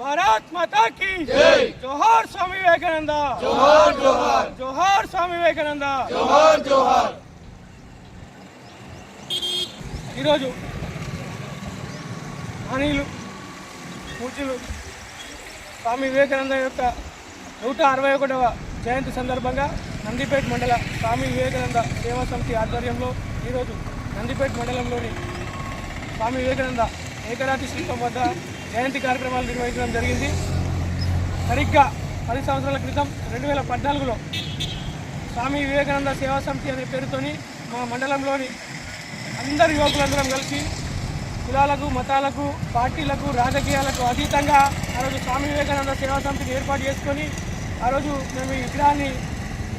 భారత్ మాతా key జై. జోహార్ స్వామి వివేకానంద. జోహార్ జోహార్. జోహార్ స్వామి వివేకానంద. జోహార్ జోహార్. ఈరోజు అనిలు పూజలు స్వామి వివేకానంద యొక్క నూట అరవై ఒకటవ జయంతి సందర్భంగా నందిపేట మండల స్వామి వివేకానంద సేవా సమితి ఆధ్వర్యంలో ఈరోజు నందిపేట మండలంలోని స్వామి వివేకానంద ఏకరాతి శిల్పం వద్ద జయంతి కార్యక్రమాలు నిర్వహించడం జరిగింది. సరిగ్గా పది సంవత్సరాల క్రితం రెండు వేల పద్నాలుగులో స్వామి వివేకానంద సేవా సమితి అనే పేరుతోని మా మండలంలోని అందరు యువకులందరం కలిసి కులాలకు మతాలకు పార్టీలకు రాజకీయాలకు అతీతంగా ఆ రోజు స్వామి వివేకానంద సేవా సమితిని ఏర్పాటు చేసుకొని ఆ రోజు మేము ఈ విగ్రహాన్ని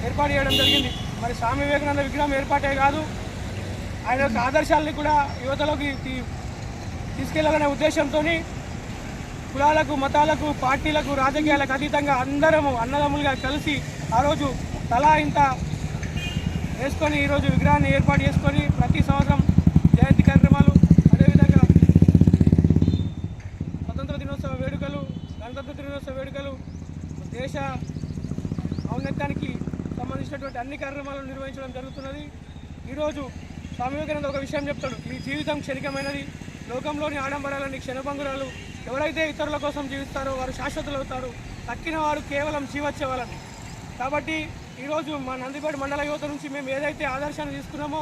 ఏర్పాటు చేయడం జరిగింది. మరి స్వామి వివేకానంద విగ్రహం ఏర్పాటే కాదు ఆయన యొక్క ఆదర్శాలని కూడా యువతలోకి తీసుకెళ్ళాలనే ఉద్దేశంతో కులాలకు మతాలకు పార్టీలకు రాజకీయాలకు అతీతంగా అందరము అన్నదమ్ములుగా కలిసి ఆ రోజు తలా ఇంత వేసుకొని ఈరోజు విగ్రహాన్ని ఏర్పాటు చేసుకొని ప్రతి సంవత్సరం జయంతి కార్యక్రమాలు అదేవిధంగా స్వతంత్ర దినోత్సవ వేడుకలు గణతంత్ర దినోత్సవ వేడుకలు దేశ ఔన్నత్యానికి సంబంధించినటువంటి అన్ని కార్యక్రమాలను నిర్వహించడం జరుగుతున్నది. ఈరోజు స్వామి వివేకానంద ఒక విషయం చెప్తాడు. మీ జీవితం క్షణికమైనది. లోకంలోని ఆడంబరాలని క్షణభంగురాలు. ఎవరైతే ఇతరుల కోసం జీవిస్తారో వారు శాశ్వతులు అవుతారు తక్కిన వారు కేవలం జీవచ్చేవాలని కాబట్టి ఈరోజు మా నందిపేట మండల యువత నుంచి మేము ఏదైతే ఆదర్శాన్ని తీసుకున్నామో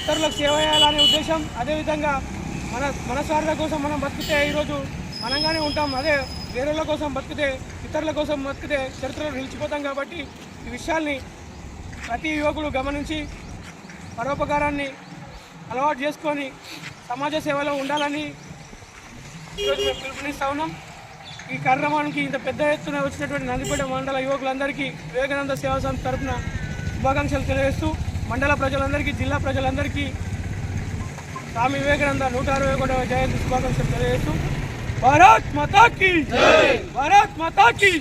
ఇతరులకు సేవ చేయాలనే ఉద్దేశం అదేవిధంగా మన మన స్వార్థ కోసం మనం బతికితే ఈరోజు మనంగానే ఉంటాం. అదే వేరేళ్ళ కోసం బతికితే ఇతరుల కోసం బతికితే చరిత్రలో నిలిచిపోతాం కాబట్టి ఈ విషయాల్ని ప్రతి యువకుడు గమనించి పరోపకారాన్ని అలవాటు చేసుకొని సమాజ సేవలో ఉండాలని ఈరోజు మేము పిలుపునిస్తా ఉన్నాం. ఈ కార్యక్రమానికి ఇంత పెద్ద ఎత్తున వచ్చినటువంటి నందిపేట మండల యువకులందరికీ వివేకానంద సేవా సంస్థ తరఫున శుభాకాంక్షలు తెలియజేస్తూ మండల ప్రజలందరికీ జిల్లా ప్రజలందరికీ స్వామి వివేకానంద నూట అరవై ఒకటవ జయంతి శుభాకాంక్షలు తెలియజేస్తూ భారత్ మాతాకి భారత్ మాతాకి